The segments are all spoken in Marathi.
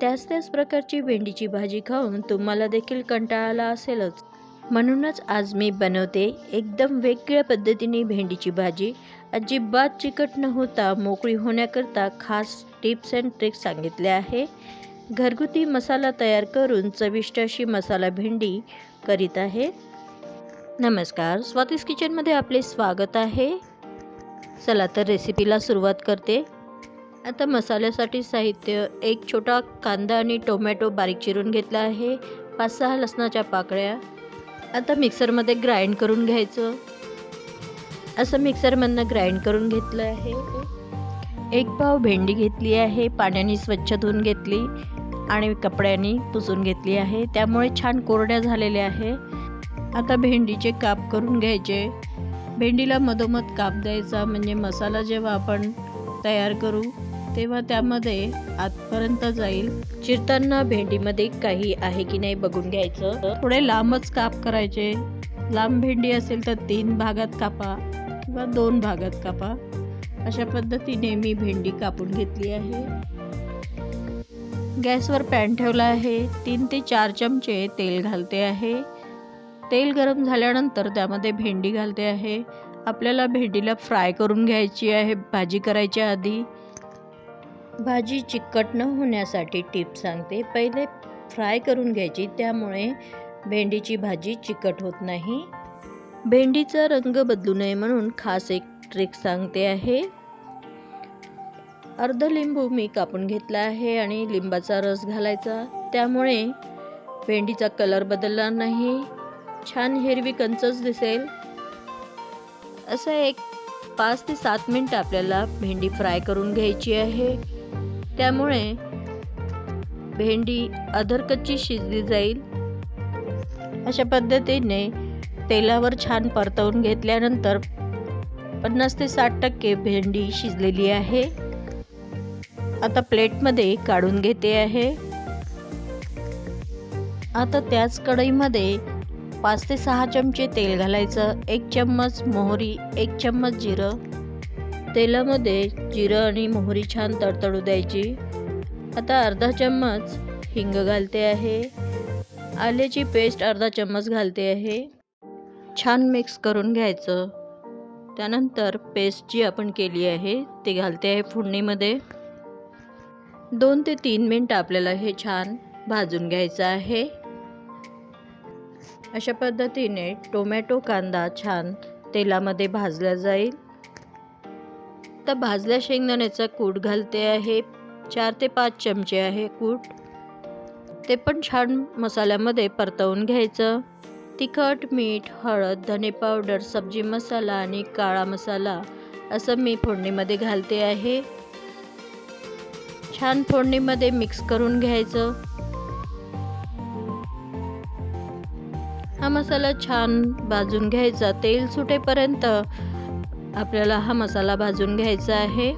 त्याच त्याच प्रकारची भेंडीची भाजी खाऊन तुम्हाला देखील कंटाळा आला असेलच. म्हणूनच आज मी बनवते एकदम वेगळ्या पद्धतीने भेंडीची भाजी. अजिबात चिकट न होता मोकळी होण्याकरता खास टिप्स अँड ट्रिक्स सांगितले आहे. घरगुती मसाला तयार करून चविष्ट अशी मसाला भेंडी करीत आहे. नमस्कार स्वातीस किचनमध्ये आपले स्वागत आहे. चला तर रेसिपीला सुरुवात करते. आता मसाल्यासाठी साहित्य एक छोटा कांदा आणि टोमॅटो बारीक चिरून घेतला आहे पाच सहा लसणाच्या पाकळ्या. आता मिक्सरमध्ये ग्राइंड करून घ्यायचं. असं मिक्सरमधनं ग्राइंड करून घेतलं आहे. एक पाव भेंडी घेतली आहे पाण्याने स्वच्छ धुवून घेतली आणि कपड्याने पुसून घेतली आहे. त्यामुळे छान कोरड्या झालेल्या आहे. आता भेंडीचे काप करून घ्यायचे. भेंडीला मधोमध काप द्यायचा म्हणजे मसाला जेव्हा आपण तयार करू तेव्हा त्यामध्ये आतपर्यंत जाईल. चिरताना भेंडीमध्ये काही आहे की नाही बघून घ्यायचं. थोडे लांबच काप करायचे. लांब भेंडी असेल तर तीन भागात कापा किंवा दोन भागात कापा. अशा पद्धतीने मी भेंडी कापून घेतली आहे. गॅसवर पॅन ठेवला आहे. तीन ते चार चमचे तेल घालते आहे. तेल गरम झाल्यानंतर त्यामध्ये भेंडी घालते आहे. आपल्याला भेंडीला फ्राय करून घ्यायची आहे. भाजी करायच्या आधी भाजी चिकट न होण्यासाठी टिप सांगते. पहिले फ्राय करून घ्यायची त्यामुळे भेंडीची भाजी चिकट होत नाही. भेंडीचा रंग बदलू नये म्हणून खास एक ट्रिक सांगते आहे. अर्ध लिंबू मी कापून घेतला आहे आणि लिंबाचा रस घालायचा. त्यामुळे भेंडीचा कलर बदलला नाही. छान हिरवी कंचच दिसेल. असं एक पाच ते सात मिनटं आपल्याला भेंडी फ्राय करून घ्यायची आहे. त्यामुळे भेंडी अधरकच्ची शिजली जाईल. अशा पद्धतीने तेलावर छान परतवून घेतल्यानंतर पन्नास ते साठ टक्के भेंडी शिजलेली आहे. आता प्लेटमध्ये काढून घेते आहे. आता त्याच कढईमध्ये पाच ते सहा चमचे तेल घालायचं एक चम्मच मोहरी एक चम्मच जिरं तेलामध्ये जिरं आणि मोहरी छान तडतडू द्यायची. आता अर्धा चम्मच हिंग घालते आहे. आल्याची पेस्ट अर्धा चम्मच घालते आहे. छान मिक्स करून घ्यायचं. त्यानंतर पेस्ट जी आपण केली आहे ते घालते आहे फोडणीमध्ये. दोन ते तीन मिनटं आपल्याला हे छान भाजून घ्यायचं आहे. अशा पद्धतीने टोमॅटो कांदा छान तेलामध्ये भाजला जाईल. आता भाजल्या शेंगदाण्याचा कूट घालते आहे. चार ते पाच चमचे आहे कूट. ते पण छान मसाल्यामध्ये परतवून घ्यायचं. तिखट मीठ हळद धने पावडर सब्जी मसाला आणि काळा मसाला असं मी फोडणीमध्ये घालते आहे. छान फोडणीमध्ये मिक्स करून घ्यायचं. हा मसाला छान भाजून घ्यायचा. तेल सुटेपर्यंत आपल्याला हा मसाला भाजून घ्यायचा आहे.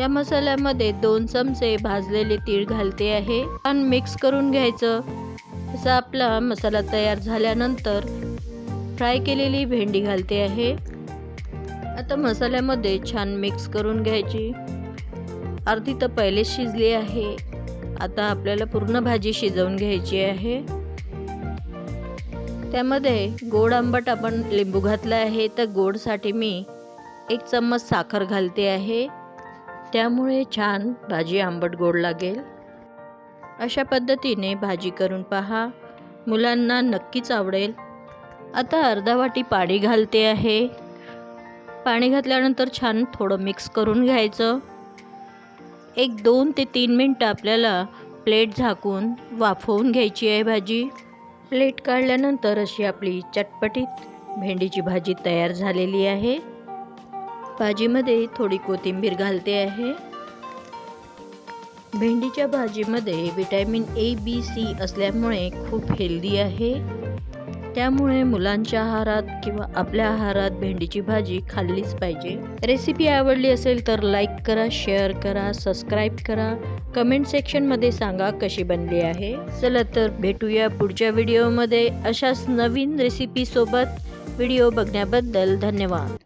या मसाल्यामध्ये दोन चमचे भाजलेले तीळ घालते आहे. छान मिक्स करून घ्यायचं. असा आपला मसाला तयार झाल्यानंतर फ्राय केलेली भेंडी घालते आहे. आता मसाल्यामध्ये छान मिक्स करून घ्यायची. अर्धी तर पहिलेच शिजली आहे. आता आपल्याला पूर्ण भाजी शिजवून घ्यायची आहे. त्यामध्ये गोड आंबट आपण लिंबू घातला आहे. तर गोडसाठी मी एक चम्मच साखर घालते आहे. त्यामुळे छान भाजी आंबट गोड लागेल. अशा पद्धतीने भाजी करून पहा. मुलांना नक्कीच आवडेल. आता अर्धा वाटी पाणी घालते आहे. पाणी घातल्यानंतर छान थोडं मिक्स करून घ्यायचं. एक दोन ते तीन मिनटं आपल्याला प्लेट झाकून वाफवून घ्यायची आहे भाजी. प्लेट काढल्यानंतर अशी आपली चटपटीत भेंडीची भाजी तयार झालेली आहे. भाजीमध्ये थोडी कोथिंबीर घालते आहे. भेंडीच्या भाजीमध्ये विटॅमिन ए बी सी असल्यामुळे खूप हेल्दी आहे. त्यामुळे मुलांच्या आहारात किंवा आपल्या आहारात भेंडीची भाजी खाल्लीच पाहिजे. रेसिपी आवडली असेल तर लाईक करा शेअर करा सबस्क्राईब करा. कमेंट सेक्शनमध्ये सांगा कशी बनली आहे. चला तर भेटूया पुढच्या व्हिडिओमध्ये अशाच नवीन रेसिपीसोबत व्हिडिओ बघण्याबद्दल धन्यवाद.